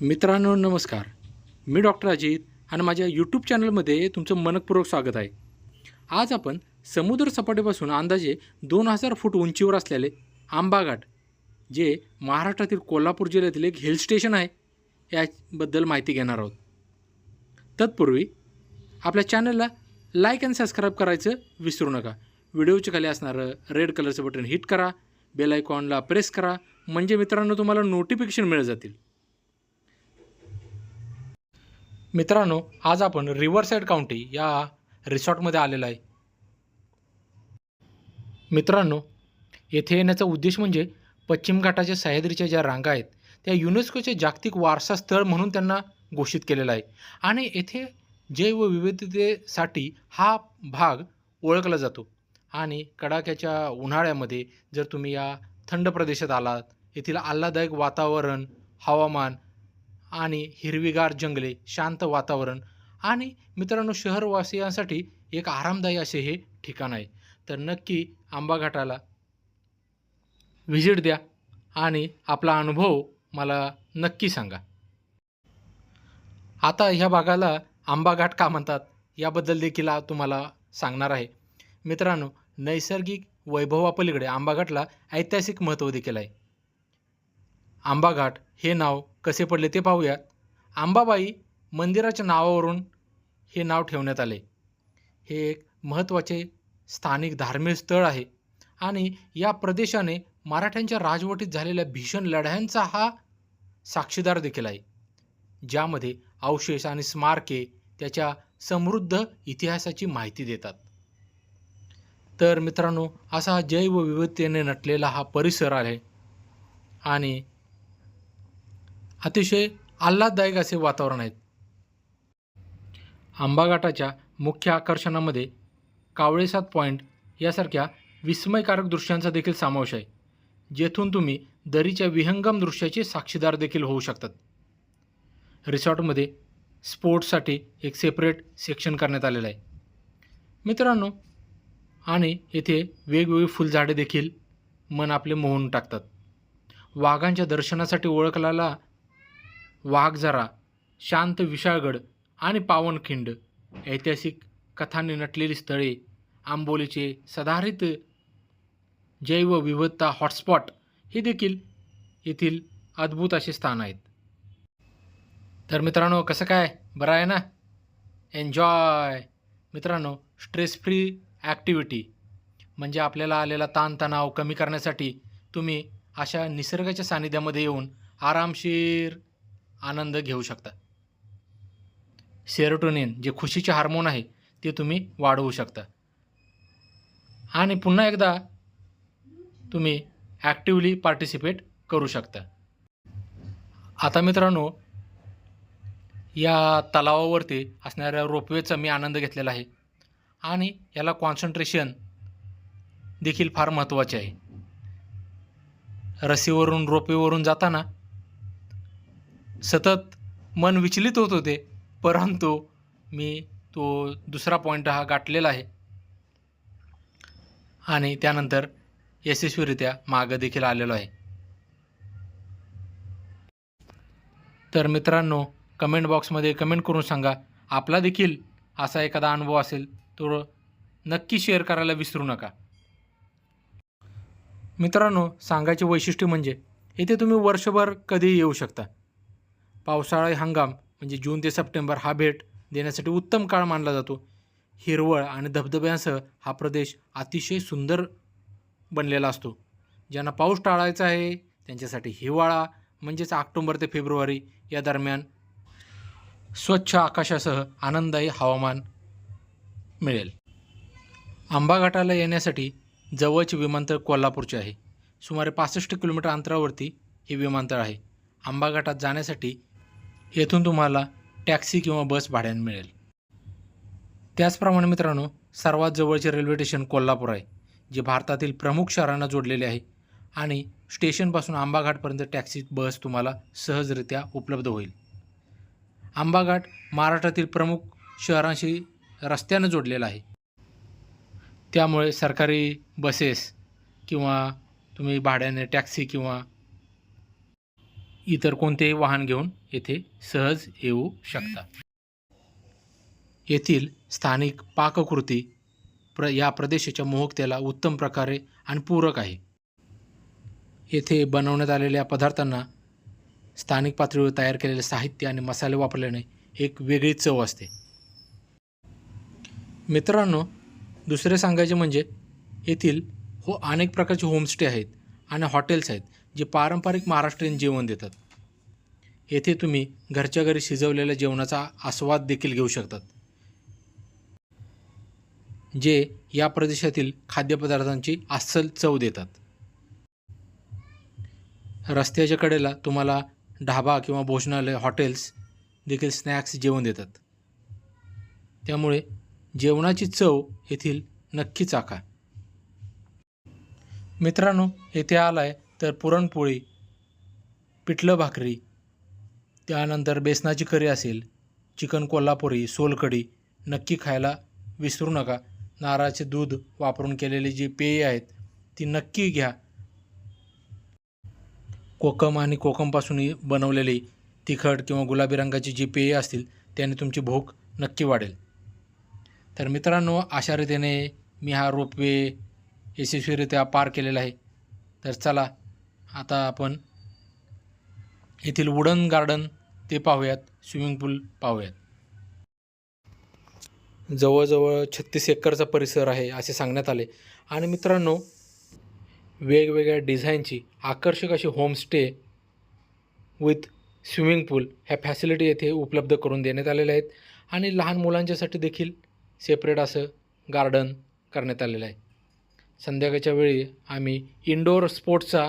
मित्रांनो नमस्कार. मी डॉक्टर अजित आणि माझ्या यूट्यूब चॅनलमध्ये तुमचं मनपूर्वक स्वागत आहे. आज आपण समुद्र सपाटीपासून अंदाजे दोन हजार फूट उंचीवर असलेले आंबाघाट जे महाराष्ट्रातील कोल्हापूर जिल्ह्यातील एक हिल स्टेशन आहे याबद्दल माहिती घेणार आहोत. तत्पूर्वी आपल्या चॅनलला लाईक आणि सबस्क्राईब करायचं विसरू नका. व्हिडिओच्या खाली असणारं रेड कलरचं बटन हिट करा बेल आयकॉनला प्रेस करा म्हणजे मित्रांनो तुम्हाला नोटिफिकेशन मिळत जातील. मित्रांनो आज आपण रिव्हरसाईड काउंटी या रिसॉर्टमध्ये आलेलो आहे. मित्रांनो येथे येण्याचा उद्देश म्हणजे पश्चिम घाटाच्या सह्याद्रीच्या ज्या रांगा आहेत त्या युनेस्कोचे जागतिक वारसा स्थळ म्हणून त्यांना घोषित केलेला आहे. आणि येथे जैवविविधतेसाठी हा भाग ओळखला जातो. आणि कडाक्याच्या उन्हाळ्यामध्ये जर तुम्ही या थंड प्रदेशात आलात येथील आल्हादायक वातावरण हवामान आणि हिरवीगार जंगले शांत वातावरण आणि मित्रांनो शहरवासियांसाठी एक आरामदायी असे हे ठिकाण आहे. तर नक्की आंबा घाटाला व्हिजिट द्या आणि आपला अनुभव मला नक्की सांगा. आता ह्या भागाला आंबा घाट का म्हणतात? याबद्दल देखील तुम्हाला सांगणार आहे. मित्रांनो नैसर्गिक वैभवापलीकडे आंबाघाटला ऐतिहासिक महत्त्व देखील आहे. आंबाघाट हे नाव कसे पडले ते पाहूयात. आंबाबाई मंदिराच्या नावावरून हे नाव ठेवण्यात आले. हे एक महत्त्वाचे स्थानिक धार्मिक स्थळ आहे आणि या प्रदेशाने मराठ्यांच्या राजवटीत झालेल्या भीषण लढ्यांचा हा साक्षीदार देखील आहे. ज्यामध्ये अवशेष आणि स्मारके त्याच्या समृद्ध इतिहासाची माहिती देतात. तर मित्रांनो असा जैवविविधतेने नटलेला हा परिसर आहे आणि अतिशय आल्हाददायक असे वातावरण आहेत आंबाघाटाच्या मुख्य आकर्षणामध्ये कावळेसात पॉईंट यासारख्या विस्मयकारक दृश्यांचा देखील समावेश आहे जेथून तुम्ही दरीच्या विहंगम दृश्याचे साक्षीदार देखील होऊ शकतात. रिसॉर्टमध्ये स्पोर्ट्ससाठी एक सेपरेट सेक्शन करण्यात आलेलं आहे. मित्रांनो आणि येथे वेगवेगळी फुलझाडे देखील मन आपले मोहून टाकतात. वाघांच्या दर्शनासाठी ओळखलेला वाघझरा शांत विशाळगड आणि पावनखिंड ऐतिहासिक कथांनी नटलेली स्थळे आंबोलीचे सदाहरित जैवविविधता हॉटस्पॉट हे देखील येथील अद्भुत असे स्थान आहेत. तर मित्रांनो कसं काय? बरं आहे ना? एन्जॉय मित्रांनो स्ट्रेस फ्री ॲक्टिव्हिटी म्हणजे आपल्याला आलेला ताणतणाव कमी करण्यासाठी तुम्ही अशा निसर्गाच्या सानिध्यामध्ये येऊन आरामशीर आनंद घेऊ शकता. सेरोटोनिन जे खुशीचे हार्मोन आहे ते तुम्ही वाढवू शकता. आणि पुन्हा एकदा तुम्ही ॲक्टिवली पार्टिसिपेट करू शकता. आता मित्रांनो या तलावावरती असणाऱ्या रोपवेचा मी आनंद घेतलेला आहे. आणि याला कॉन्सन्ट्रेशन देखील फार महत्त्वाचे आहे. रसीवरून रोपेवरून जाताना सतत मन विचलित होत होते परंतु मी तो दुसरा पॉईंट हा गाठलेला आहे. आणि त्यानंतर यशस्वीरित्या मागं देखील आलेलो आहे. तर मित्रांनो कमेंट बॉक्समध्ये कमेंट करून सांगा आपला देखील असा एखादा अनुभव असेल तो नक्की शेअर करायला विसरू नका. मित्रांनो सांगायचे वैशिष्ट्य म्हणजे इथे तुम्ही वर्षभर कधीही येऊ शकता. पावसाळा हंगाम म्हणजे जून ते सप्टेंबर हा भेट देण्यासाठी उत्तम काळ मानला जातो. हिरवळ आणि धबधब्यांसह हा प्रदेश अतिशय सुंदर बनलेला असतो. ज्यांना पाऊस टाळायचा आहे त्यांच्यासाठी हिवाळा म्हणजेच ऑक्टोंबर ते फेब्रुवारी या दरम्यान स्वच्छ आकाशासह आनंददायी हवामान मिळेल. आंबा घाटाला येण्यासाठी जवळचे विमानतळ कोल्हापूरचे आहे. सुमारे पासष्ट किलोमीटर अंतरावरती हे विमानतळ आहे. आंबा घाटात जाण्यासाठी येथून तुम्हाला टॅक्सी किंवा बस भाड्याने मिळेल. त्याचप्रमाणे मित्रांनो सर्वात जवळचे रेल्वे स्टेशन कोल्हापूर आहे जे भारतातील प्रमुख शहरांना जोडलेले आहे आणि स्टेशनपासून आंबाघाटपर्यंत टॅक्सी बस तुम्हाला सहजरित्या उपलब्ध होईल. आंबाघाट महाराष्ट्रातील प्रमुख शहरांशी रस्त्यानं जोडलेला आहे. त्यामुळे सरकारी बसेस किंवा तुम्ही भाड्याने टॅक्सी किंवा इतर कोणतेही वाहन घेऊन येथे सहज येऊ शकता? येथील स्थानिक पाककृती प्र या प्रदेशाच्या मोहकतेला उत्तम प्रकारे आणि पूरक आहे. येथे बनवण्यात आलेल्या पदार्थांना स्थानिक पातळीवर तयार केलेले साहित्य आणि मसाले वापरल्याने एक वेगळी चव असते. मित्रांनो दुसरे सांगायचे म्हणजे येथील हो अनेक प्रकारचे होमस्टे आहेत आणि हॉटेल्स आहेत. जे पारंपरिक महाराष्ट्रीयन जेवण देतात. येथे तुम्ही घरच्या घरी शिजवलेल्या जेवणाचा आस्वाद देखील घेऊ शकतात. जे या प्रदेशातील खाद्यपदार्थांची अस्सल चव देतात. रस्त्याच्या कडेला तुम्हाला ढाबा किंवा भोजनालय हॉटेल्स देखील स्नॅक्स जेवण देतात. त्यामुळे जेवणाची चव येथील नक्कीच चाखा मित्रांनो येथे आलाय तर पुरणपोळी पिठलं भाकरी त्यानंतर बेसनाची करी असेल चिकन कोल्हापुरी सोलकढी नक्की खायला विसरू नका. नारळाचे दूध वापरून केलेली जी पेये आहेत ती नक्की घ्या. कोकम आणि कोकमपासून बनवलेली तिखट किंवा गुलाबी रंगाची जी पेये असतील त्याने तुमची भूक नक्की वाढेल. तर मित्रांनो अशा रीतीने मी हा रोपवे यशस्वीरित्या पार केलेला आहे. तर चला आता आपण येथील वुडन गार्डन ते पाहूयात स्विमिंग पूल पाहूयात. जवळजवळ छत्तीस एकरचा परिसर आहे असे सांगण्यात आले. आणि मित्रांनो वेगवेगळ्या डिझाईनची आकर्षक अशी होमस्टे विथ स्विमिंग पूल ह्या फॅसिलिटी येथे उपलब्ध करून देण्यात आलेल्या आहेत. आणि लहान मुलांच्यासाठी देखील सेपरेट असं गार्डन करण्यात आलेलं आहे. संध्याकाळच्या वेळी आम्ही इनडोअर स्पोर्ट्सचा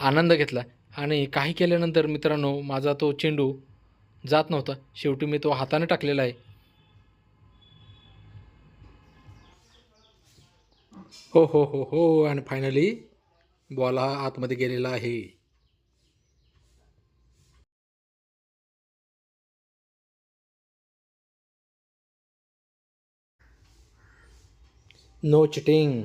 आनंद घेतला. आणि काही केल्यानंतर मित्रांनो माझा तो चेंडू जात नव्हता. शेवटी मी तो हाताने टाकलेला आहे. हो हो हो हो. आणि फायनली बॉल हा आतमध्ये गेलेला आहे. नो चिटिंग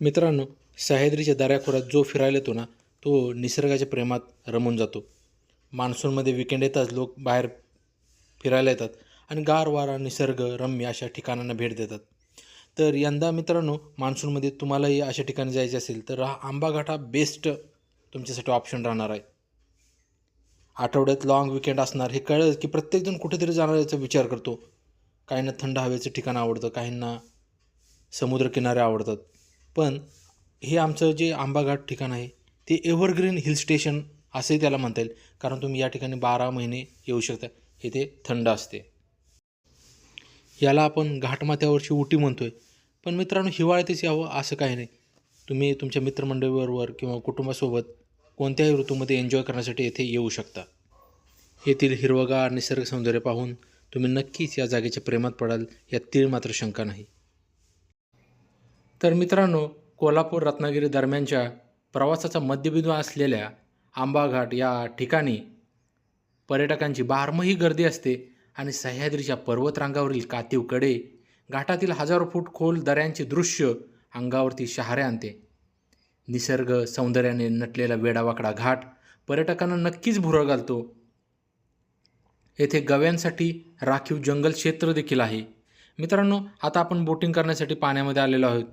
मित्रांनो सह्याद्रीच्या दऱ्याखोऱ्यात जो फिरायला येतो ना तो निसर्गाच्या प्रेमात रमून जातो. मान्सूनमध्ये विकेंड येताच लोक बाहेर फिरायला येतात आणि गार वारा निसर्ग रम्य अशा ठिकाणांना भेट देतात. तर यंदा मित्रांनो मान्सूनमध्ये तुम्हालाही अशा ठिकाणी जायचे असेल तर हा आंबाघाट हा बेस्ट तुमच्यासाठी ऑप्शन राहणार आहे. आठवड्यात लॉंग विकेंड असणार हे कळलं की प्रत्येकजण कुठेतरी जाणार याचा विचार करतो. काहींना थंड हवेचं ठिकाण आवडतं काहींना समुद्रकिनारे आवडतात. पण हे आमचं जे आंबाघाट ठिकाण आहे ते एव्हरग्रीन हिल स्टेशन असंही त्याला म्हणता येईल. कारण तुम्ही या ठिकाणी बारा महिने येऊ शकता. इथे थंड असते. याला आपण घाटमाथ्यावरची उटी म्हणतो आहे पण मित्रांनो हिवाळ्यातच यावं असं काही नाही. तुम्ही तुमच्या मित्रमंडळीबरोबर किंवा कुटुंबासोबत कोणत्याही ऋतूमध्ये एन्जॉय करण्यासाठी येथे येऊ शकता. येथील हिरवगार निसर्ग सौंदर्य पाहून तुम्ही नक्कीच या जागेच्या प्रेमात पडाल. यात तीळ मात्र शंका नाही. तर मित्रांनो कोल्हापूर रत्नागिरी दरम्यानच्या प्रवासाचा मध्यबिंदू असलेल्या आंबाघाट या ठिकाणी पर्यटकांची बारमही गर्दी असते आणि सह्याद्रीच्या पर्वतरांगावरील कातीवकडे घाटातील हजारो फूट खोल दऱ्यांचे दृश्य अंगावरती शहारे आणते. निसर्ग सौंदर्याने नटलेला वेडावाकडा घाट पर्यटकांना नक्कीच भुरळ घालतो. येथे गव्यांसाठी राखीव जंगल क्षेत्र देखील आहे. मित्रांनो आता आपण बोटिंग करण्यासाठी पाण्यामध्ये आलेलो आहोत.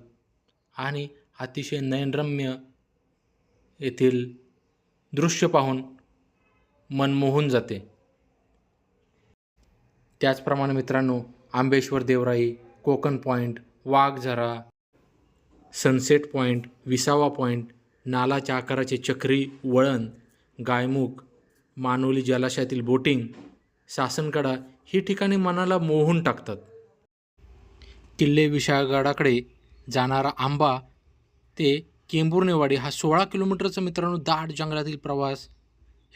आणि अतिशय नयनरम्य येथील दृश्य पाहून मन मोहून जाते. त्याचप्रमाणे मित्रांनो Ambeshwar Devrai Konkan point Waghzara sunset point Visava point नालाच्या आकाराचे चक्री वळण गायमुख मानोली जलाशयातील बोटिंग सासनकडा ही ठिकाणी मनाला मोहून टाकतात. किल्ले विशाळगडाकडे जाणारा आंबा ते केंबुर्णेवाडी हा सोळा किलोमीटरचा मित्रांनो दाट जंगलातील प्रवास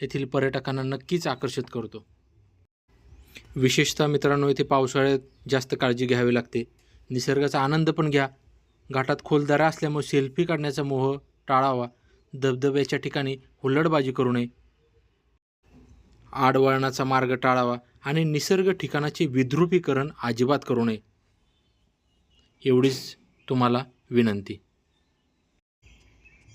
येथील पर्यटकांना नक्कीच आकर्षित करतो. विशेषतः मित्रांनो येथे पावसाळ्यात जास्त काळजी घ्यावी लागते. निसर्गाचा आनंद पण घ्या. घाटात खोल दरा असल्यामुळे सेल्फी काढण्याचा मोह टाळावा. धबधब्याच्या ठिकाणी हुल्लडबाजी करू नये. आडवळणाचा मार्ग टाळावा आणि निसर्ग ठिकाणाचे विद्रुपीकरण अजिबात करू नये. एवढीच तुम्हाला विनंती.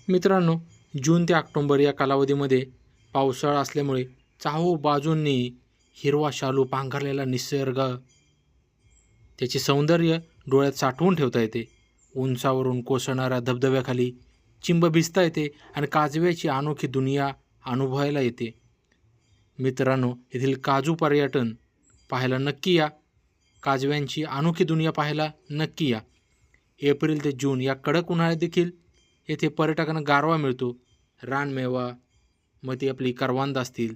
मित्रांनो जून ते ऑक्टोंबर या कालावधीमध्ये पावसाळा असल्यामुळे चाहो बाजूंनी हिरवा शालू पांघरलेला निसर्ग त्याचे सौंदर्य डोळ्यात साठवून ठेवता येते. उंचावरून कोसळणाऱ्या धबधब्याखाली चिंब भिजता येते आणि काजव्याची अनोखी दुनिया अनुभवायला येते. मित्रांनो येथील काजू पर्यटन पाहायला नक्की या. काजव्यांची अनोखी दुनिया पाहायला नक्की या. एप्रिल ते जून या कडक उन्हाळ्यात देखील येथे पर्यटकांना गारवा मिळतो. रानमेवा मग ती आपली करवांद असतील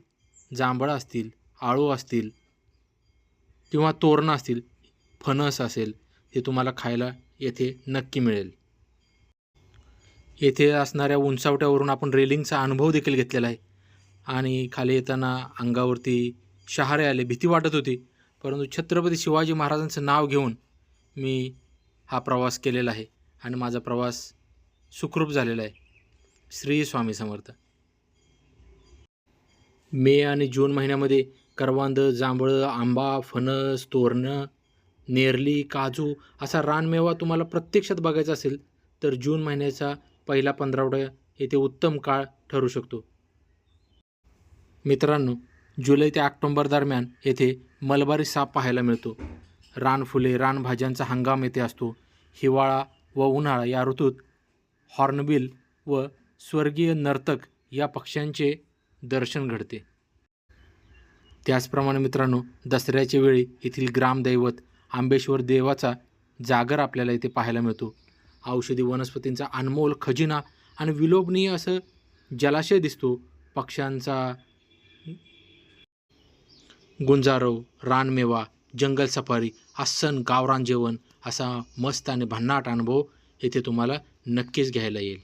जांभळं असतील आळू असतील किंवा तोरणं असतील फणस असेल हे तुम्हाला खायला येथे नक्की मिळेल. येथे असणाऱ्या उंचावट्यावरून आपण रेलिंगचा अनुभव देखील घेतलेला आहे. आणि खाली येताना अंगावरती शहारे आले भीती वाटत होती. परंतु छत्रपती शिवाजी महाराजांचं नाव घेऊन मी हा प्रवास केलेला आहे आणि माझा प्रवास सुखरूप झालेला आहे. श्री स्वामी समर्थ. मे आणि जून महिन्यामध्ये करवांद जांभळं आंबा फणस तोरणं नेरली काजू असा रानमेवा तुम्हाला प्रत्यक्षात बघायचा असेल तर जून महिन्याचा पहिला पंधरावडा येथे उत्तम काळ ठरू शकतो. मित्रांनो जुलै ते ऑक्टोंबर दरम्यान येथे मलबारी साप पाहायला मिळतो. रानफुले रानभाज्यांचा हंगाम येथे असतो. हिवाळा व उन्हाळा या ऋतूत हॉर्नबिल व स्वर्गीय नर्तक या पक्ष्यांचे दर्शन घडते. त्याचप्रमाणे मित्रांनो दसऱ्याच्या वेळी येथील ग्रामदैवत आंबेश्वर देवाचा जागर आपल्याला इथे पाहायला मिळतो. औषधी वनस्पतींचा अनमोल खजिना आणि विलोभनीय असं जलाशय दिसतो. पक्ष्यांचा गुंजारव रानमेवा जंगल सफारी आसन गावरान जेवण असा मस्त आणि भन्नाट अनुभव येथे तुम्हाला नक्कीच घ्यायला येईल.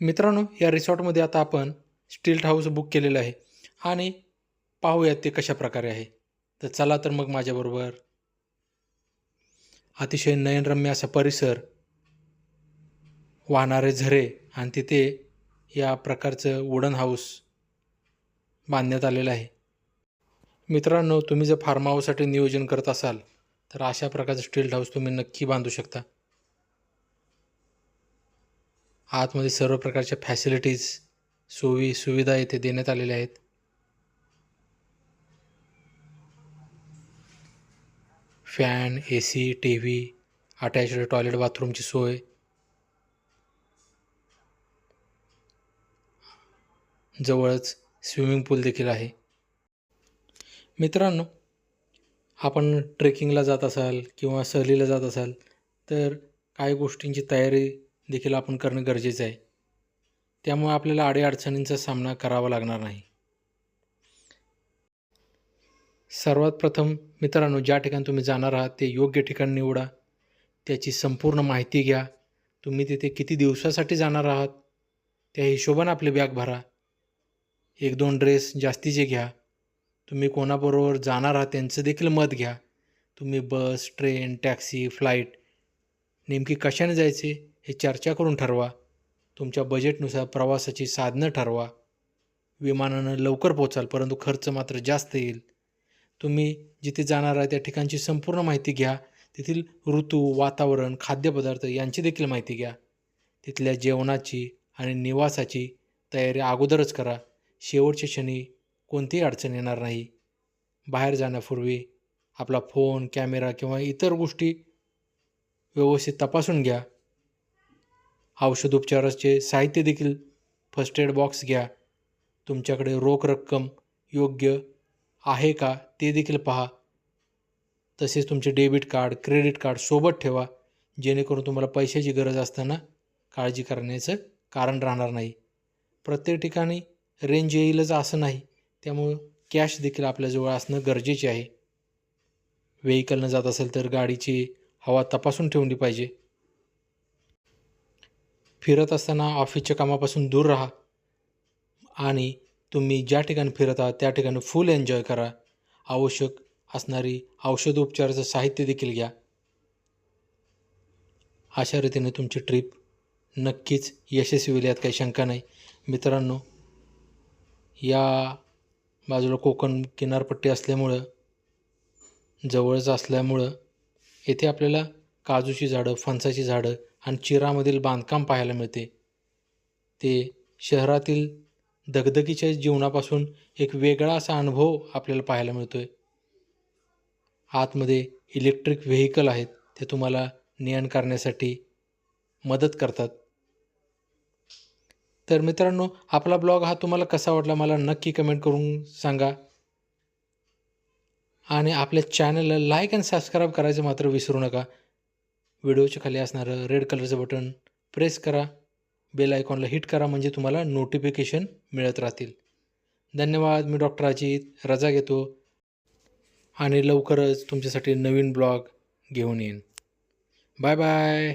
मित्रांनो या रिसॉर्टमध्ये आता आपण स्टील्ट हाऊस बुक केलेलं आहे आणि पाहूयात ते कशा प्रकारे आहे. तर चला तर मग माझ्याबरोबर. अतिशय नयनरम्य असा परिसर वाहणारे झरे आणि तिथे या प्रकारचं वुडन हाऊस बांधण्यात आलेलं आहे. मित्रांनो तुम्ही जर फार्म हाऊससाठी नियोजन करत असाल तर अशा प्रकारचं स्टील्ट हाऊस तुम्ही नक्की बांधू शकता. आतमध्ये सर्व प्रकारच्या फॅसिलिटीज सोयी सुविधा येथे देण्यात आलेल्या आहेत. Fan A C T V attached toilet बाथरूमची सोय. जवळच स्विमिंग पूल देखील आहे. मित्रांनो आपण ट्रेकिंगला जात असाल किंवा सहलीला जात असाल तर काही गोष्टींची तयारी देखील आपण करणं गरजेचं आहे. त्यामुळे आपल्याला अडीअडचणींचा सामना करावा लागणार नाही. सर्वात प्रथम मित्रांनो ज्या ठिकाणी तुम्ही जाणार आहात ते योग्य ठिकाण निवडा. त्याची संपूर्ण माहिती घ्या. तुम्ही तिथे किती दिवसासाठी जाणार आहात? त्या हिशोबानं आपली बॅग भरा. एक दोन ड्रेस जास्तीचे घ्या. तुम्ही कोणाबरोबर जाणार आहात त्यांचं देखील मत घ्या. तुम्ही बस ट्रेन टॅक्सी फ्लाईट नेमकी कशाने जायचे हे चर्चा करून ठरवा. तुमच्या बजेटनुसार प्रवासाची साधनं ठरवा. विमानानं लवकर पोचाल परंतु खर्च मात्र जास्त येईल. तुम्ही जिथे जाणार आहे त्या ठिकाणची संपूर्ण माहिती घ्या. तेथील ऋतू वातावरण खाद्यपदार्थ यांची देखील माहिती घ्या. तिथल्या जेवणाची आणि निवासाची तयारी अगोदरच करा. शेवटच्या क्षणी कोणतीही अडचण येणार नाही. बाहेर जाण्यापूर्वी आपला फोन कॅमेरा किंवा इतर गोष्टी व्यवस्थित तपासून घ्या. औषधोपचाराचे साहित्य देखील फर्स्ट एड बॉक्स घ्या. तुमच्याकडे रोख रक्कम योग्य आहे का ते देखील पहा. तसेच तुमचे डेबिट कार्ड क्रेडिट कार्ड सोबत ठेवा. जेणेकरून तुम्हाला पैशाची गरज असताना काळजी करण्याचं कारण राहणार नाही. प्रत्येक ठिकाणी रेंज येईलच असं नाही. त्यामुळं कॅश देखील आपल्याजवळ असणं गरजेचे आहे. व्हेकलनं जात असेल तर गाडीची हवा तपासून ठेवली पाहिजे. फिरत असताना ऑफिसच्या कामापासून दूर राहा. आणि तुम्ही ज्या ठिकाणी फिरत आहात त्या ठिकाणी फुल एन्जॉय करा. आवश्यक असणारी औषधोपचाराचं साहित्य देखील घ्या. अशा रीतीने तुमची ट्रीप नक्कीच यशस्वी होईल यात काही शंका नाही. मित्रांनो या बाजूला कोकण किनारपट्टी असल्यामुळं जवळच असल्यामुळं येथे आपल्याला काजूची झाडं फणसाची झाडं आणि चिरामधील बांधकाम पाहायला मिळते. ते शहरातील दगदगीच्या जीवनापासून एक वेगळा असा अनुभव आपल्याला पाहायला मिळतो आहे आतमध्ये इलेक्ट्रिक व्हेकल आहेत ते तुम्हाला नियन करण्यासाठी मदत करतात. तर मित्रांनो आपला ब्लॉग हा तुम्हाला कसा वाटला मला नक्की कमेंट करून सांगा. आणि आपल्या चॅनलला लाईक अँड सबस्क्राईब करायचं मात्र विसरू नका. व्हिडिओच्या खाली असणारं रेड कलरचं बटन प्रेस करा. बेल आयकॉनला हिट करा म्हणजे तुम्हाला नोटिफिकेशन मिळत राहतील. धन्यवाद मी डॉक्टर अजित रजा घेतो. आणि लवकरच तुमच्यासाठी नवीन ब्लॉग घेऊन येईन. Bye bye.